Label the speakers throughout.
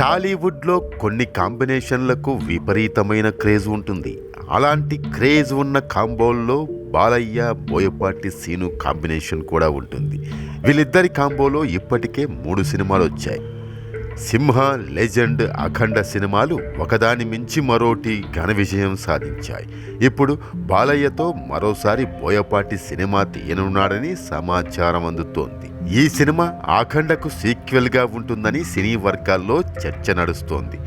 Speaker 1: టాలీవుడ్లో కొన్ని కాంబినేషన్లకు విపరీతమైన క్రేజ్ ఉంటుంది. అలాంటి క్రేజ్ ఉన్న కాంబోల్లో బాలయ్య బోయపాటి సీను కాంబినేషన్ కూడా ఉంటుంది. వీళ్ళిద్దరి కాంబోలో ఇప్పటికే మూడు సినిమాలు వచ్చాయి. సింహ లెజెండ్ అఖండ సినిమాలు ఒకదాని మించి మరోటి ఘన విజయం సాధించాయి. ఇప్పుడు బాలయ్యతో మరోసారి బోయపాటి సినిమా తీయనున్నాడని సమాచారం అందుతోంది. ఈ సినిమా ఆఖండకు సీక్వెల్గా ఉంటుందని సినీ వర్గాల్లో చర్చ నడుస్తోంది.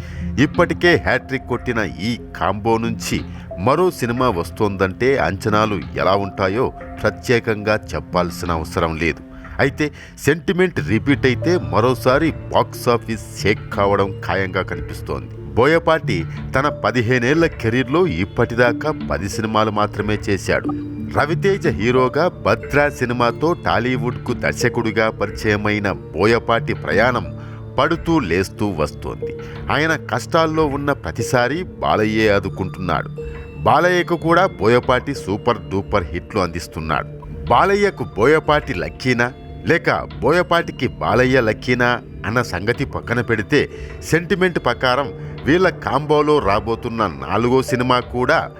Speaker 1: ఇప్పటికే హ్యాట్రిక్ కొట్టిన ఈ కాంబో నుంచి మరో సినిమా వస్తోందంటే అంచనాలు ఎలా ఉంటాయో ప్రత్యేకంగా చెప్పాల్సిన అవసరం లేదు. అయితే సెంటిమెంట్ రిపీట్ అయితే మరోసారి బాక్స్ ఆఫీస్ షేక్ కావడం ఖాయంగా కనిపిస్తోంది. బోయపాటి తన పదిహేనేళ్ళ కెరీర్లో ఇప్పటిదాకా పది సినిమాలు మాత్రమే చేశాడు. రవితేజ హీరోగా భద్రా సినిమాతో టాలీవుడ్కు దర్శకుడిగా పరిచయమైన బోయపాటి ప్రయాణం పడుతూ లేస్తూ వస్తోంది. ఆయన కష్టాల్లో ఉన్న ప్రతిసారి బాలయ్యే ఆదుకుంటున్నాడు. బాలయ్యకు కూడా బోయపాటి సూపర్ డూపర్ హిట్లు అందిస్తున్నాడు. బాలయ్యకు బోయపాటి లక్కీనా? లేక బోయపాటికి బాలయ్య లక్కీనా అన్న సంగతి పక్కన పెడితే సెంటిమెంట్ ప్రకారం వీళ్ళ కాంబోలో రాబోతున్న నాలుగో సినిమా కూడా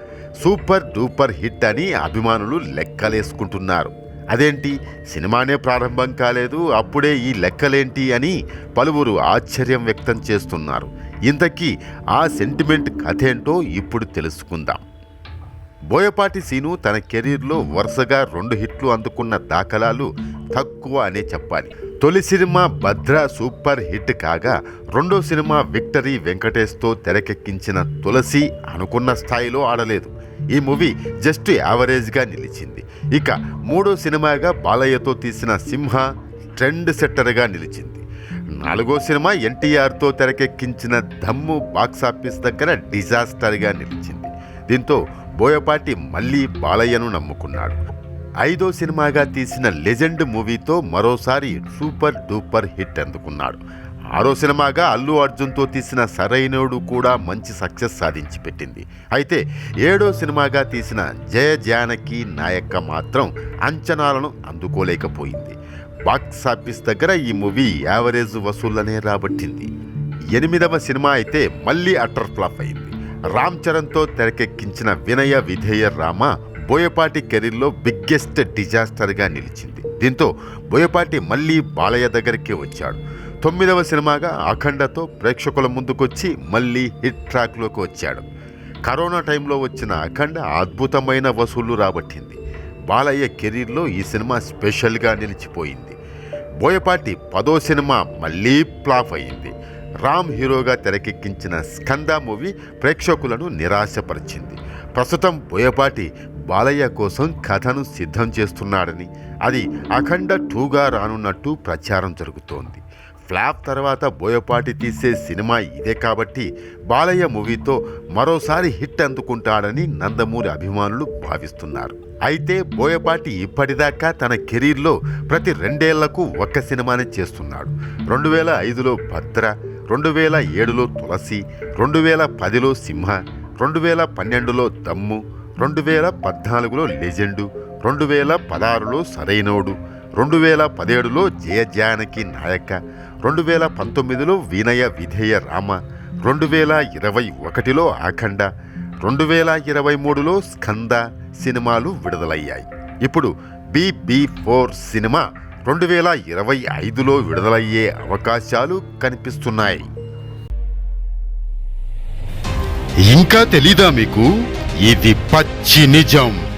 Speaker 1: సూపర్ డూపర్ హిట్ అని అభిమానులు లెక్కలేసుకుంటున్నారు. అదేంటి? సినిమానే ప్రారంభం కాలేదు అప్పుడే ఈ లెక్కలేంటి అని పలువురు ఆశ్చర్యం వ్యక్తం చేస్తున్నారు. ఇంతకీ ఆ సెంటిమెంట్ కథేంటో ఇప్పుడు తెలుసుకుందాం. బోయపాటి సీను తన కెరీర్లో వరుసగా రెండు హిట్లు అందుకున్న దాఖలాలు తక్కువ అనే చెప్పాలి. తొలి సినిమా భద్ర సూపర్ హిట్ కాగా రెండో సినిమా విక్టరీ వెంకటేష్తో తెరకెక్కించిన తులసి అనుకున్న స్థాయిలో ఆడలేదు. ఈ మూవీ జస్ట్ యావరేజ్గా నిలిచింది. ఇక మూడో సినిమాగా బాలయ్యతో తీసిన సింహ ట్రెండ్ సెట్టర్గా నిలిచింది. నాలుగో సినిమా ఎన్టీఆర్తో తెరకెక్కించిన దమ్ము బాక్సాఫీస్ దగ్గర డిజాస్టర్గా నిలిచింది. దీంతో బోయపాటి మళ్ళీ బాలయ్యను నమ్ముకున్నాడు. ఐదో సినిమాగా తీసిన లెజెండ్ మూవీతో మరోసారి సూపర్ డూపర్ హిట్ అందుకున్నాడు. ఆరో సినిమాగా అల్లు అర్జున్తో తీసిన సరైనోడు కూడా మంచి సక్సెస్ సాధించి పెట్టింది అయితే ఏడో సినిమాగా తీసిన జయ జానకి నాయక్క మాత్రం అంచనాలను అందుకోలేకపోయింది. బాక్స్ ఆఫీస్ దగ్గర ఈ మూవీ యావరేజ్ వసూళ్ళనే రాబట్టింది. ఎనిమిదవ సినిమా అయితే మళ్ళీ అటర్ ఫ్లాప్ అయింది. రామ్ చరణ్తో తెరకెక్కించిన వినయ విధేయ రామ బోయపాటి కెరీర్లో బిగ్గెస్ట్ డిజాస్టర్గా నిలిచింది. దీంతో బోయపాటి మళ్ళీ బాలయ్య దగ్గరికి వచ్చాడు. తొమ్మిదవ సినిమాగా అఖండతో ప్రేక్షకుల ముందుకొచ్చి మళ్ళీ హిట్ ట్రాక్లోకి వచ్చాడు. కరోనా టైంలో వచ్చిన అఖండ అద్భుతమైన వసూళ్ళు రాబట్టింది. బాలయ్య కెరీర్లో ఈ సినిమా స్పెషల్గా నిలిచిపోయింది. బోయపాటి పదో సినిమా మళ్ళీ ఫ్లాప్ అయింది. రామ్ హీరోగా తెరకెక్కించిన స్కంద మూవీ ప్రేక్షకులను నిరాశపరిచింది. ప్రస్తుతం బోయపాటి బాలయ్య కోసం కథను సిద్ధం చేస్తున్నాడని అది అఖండ టూగా రానున్నట్టు ప్రచారం జరుగుతోంది. ఫ్లాప్ తర్వాత బోయపాటి తీసే సినిమా ఇదే కాబట్టి బాలయ్య మూవీతో మరోసారి హిట్ అందుకుంటాడని నందమూరి అభిమానులు భావిస్తున్నారు. అయితే బోయపాటి ఇప్పటిదాకా తన కెరీర్లో ప్రతి రెండేళ్ళకు ఒక్క సినిమానే చేస్తున్నాడు. రెండు వేల ఐదులో భద్ర రెండు వేల ఏడులో తులసి రెండు వేల పదిలో సింహ రెండు వేల పన్నెండులో దమ్ము రెండు వేల పద్నాలుగులో లెజెండు రెండు వేల పదహారులో సరైనోడు రెండు వేల పదిహేడులో జయజానకి నాయక రెండు వేల పంతొమ్మిదిలో వినయ విధేయ రామ రెండు వేల ఇరవై ఒకటిలో ఆఖండ రెండు వేల ఇరవై మూడులో స్కంద సినిమాలు విడుదలయ్యాయి. ఇప్పుడు బీబీ ఫోర్ సినిమా రెండు వేల ఇరవై ఐదులో విడుదలయ్యే అవకాశాలు కనిపిస్తున్నాయి. ఇంకా తెలీదా మీకు? ఇది పచ్చి నిజం.